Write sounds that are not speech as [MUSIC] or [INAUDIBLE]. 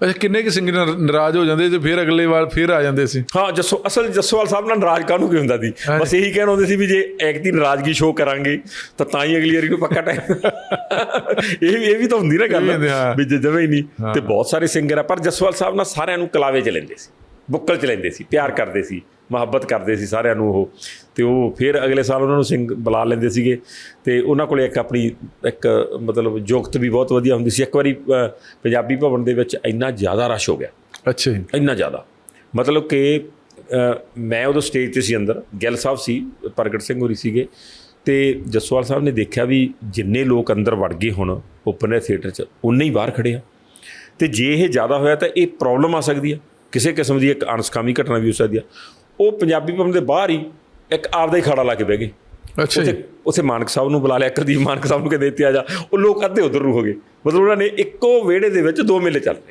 ਅੱਛਾ ਕਿੰਨੇ ਕਿ ਸਿੰਗਰ ਨਾਰਾਜ਼ ਹੋ ਜਾਂਦੇ ਤੇ ਫਿਰ ਅਗਲੇ ਵਾਰ ਫਿਰ ਆ ਜਾਂਦੇ ਸੀ। ਹਾਂ ਜੱਸੋ ਅਸਲ ਜੱਸੋਵਾਲ ਸਾਹਿਬ ਨਾਲ ਨਾਰਾਜ਼ ਕਾਹਨੂੰ ਕੀ ਹੁੰਦਾ ਸੀ। ਬਸ ਇਹੀ ਕਹਿਣ ਹੁੰਦੇ ਸੀ ਵੀ ਜੇ ਇੱਕ ਦੀ ਨਾਰਾਜ਼ਗੀ ਸ਼ੋਅ ਕਰਾਂਗੇ ਤਾਂ ਤਾਂ ਹੀ ਅਗਲੀ ਵਾਰੀ ਨੂੰ ਪੱਕਾ ਟਾਈਮ [LAUGHS] ਇਹ ਵੀ ਇਹ ਵੀ ਤਾਂ ਹੁੰਦੀ ਨਾ ਗੱਲ। ਵੀ ਜੇ ਜਵੇਂ ਹੀ ਨਹੀਂ ਤੇ ਬਹੁਤ ਸਾਰੇ ਸਿੰਗਰ ਆ ਪਰ ਜੱਸੋਵਾਲ ਸਾਹਿਬ ਨਾਲ ਸਾਰਿਆਂ ਨੂੰ ਕਲਾਵੇ ਚ ਲੈਂਦੇ ਸੀ। ਬੁੱਕਲ ਚ ਲੈਂਦੇ ਸੀ ਪਿਆਰ ਕਰਦੇ ਸੀ ਮੁਹੱਬਤ ਕਰਦੇ ਸੀ ਸਾਰਿਆਂ ਨੂੰ ਉਹ। ਤੇ ਉਹ ਫਿਰ ਅਗਲੇ ਸਾਲ ਉਹਨਾਂ ਨੂੰ ਸਿੰਘ ਬੁਲਾ ਲੈਂਦੇ ਸੀਗੇ ਤੇ ਉਹਨਾਂ ਕੋਲੇ ਇੱਕ ਆਪਣੀ ਇੱਕ ਮਤਲਬ ਜੋਗਤ ਵੀ ਬਹੁਤ ਵਧੀਆ ਹੁੰਦੀ ਸੀ। ਇੱਕ ਵਾਰੀ ਪੰਜਾਬੀ ਭਵਨ ਦੇ ਵਿੱਚ ਇੰਨਾ ਜ਼ਿਆਦਾ ਰਸ਼ ਹੋ ਗਿਆ। ਅੱਛਾ ਜੀ। ਇੰਨਾ ਜ਼ਿਆਦਾ। ਮਤਲਬ ਕਿ ਮੈਂ ਉਦੋਂ ਸਟੇਜ ਤੇ ਸੀ ਅੰਦਰ ਗਿੱਲ ਸਾਹਿਬ ਸੀ ਪ੍ਰਗਟ ਸਿੰਘ ਹੋਰੀ ਸੀਗੇ। ਤੇ ਜਸਵਾਲ ਸਾਹਿਬ ਨੇ ਦੇਖਿਆ ਵੀ ਜਿੰਨੇ ਲੋਕ ਅੰਦਰ ਵੜ ਗਏ ਹੁਣ ਓਪਨ 에ਅਰ ਥੀਏਟਰ 'ਚ ਉਨੇ ਹੀ ਬਾਹਰ ਖੜੇ ਆ। ਤੇ ਜੇ ਇਹ ਜ਼ਿਆਦਾ ਹੋਇਆ ਤਾਂ ਇਹ ਪ੍ਰੋਬਲਮ ਆ ਸਕਦੀ ਆ। ਕਿਸੇ ਕਿਸਮ ਦੀ ਇੱਕ ਅਣਸਕਾਮੀ ਘਟਨਾ ਵੀ ਹੋ ਸਕਦੀ ਆ। ਉਹ ਪੰਜਾਬੀ ਭਵਨ ਦੇ ਬਾਹਰ ਹੀ ਇੱਕ ਆਪਦਾ ਹੀ ਖਾੜਾ ਲਾ ਕੇ ਬਹਿ ਗਏ। ਅੱਛਾ ਜੀ। ਉੱਥੇ ਮਾਨਕ ਸਾਹਿਬ ਨੂੰ ਬੁਲਾ ਲਿਆ ਕੁਲਦੀਪ ਮਾਨਕ ਸਾਹਿਬ ਨੂੰ ਕਹਿੰਦੇ ਇੱਥੇ ਆ ਜਾ। ਉਹ ਲੋਕ ਅੱਧੇ ਉਧਰ ਨੂੰ ਹੋ ਗਏ। ਮਤਲਬ ਉਹਨਾਂ ਨੇ ਇੱਕੋ ਵਿਹੜੇ ਦੇ ਵਿੱਚ ਦੋ ਮੇਲੇ ਚੱਲ ਰਹੇ।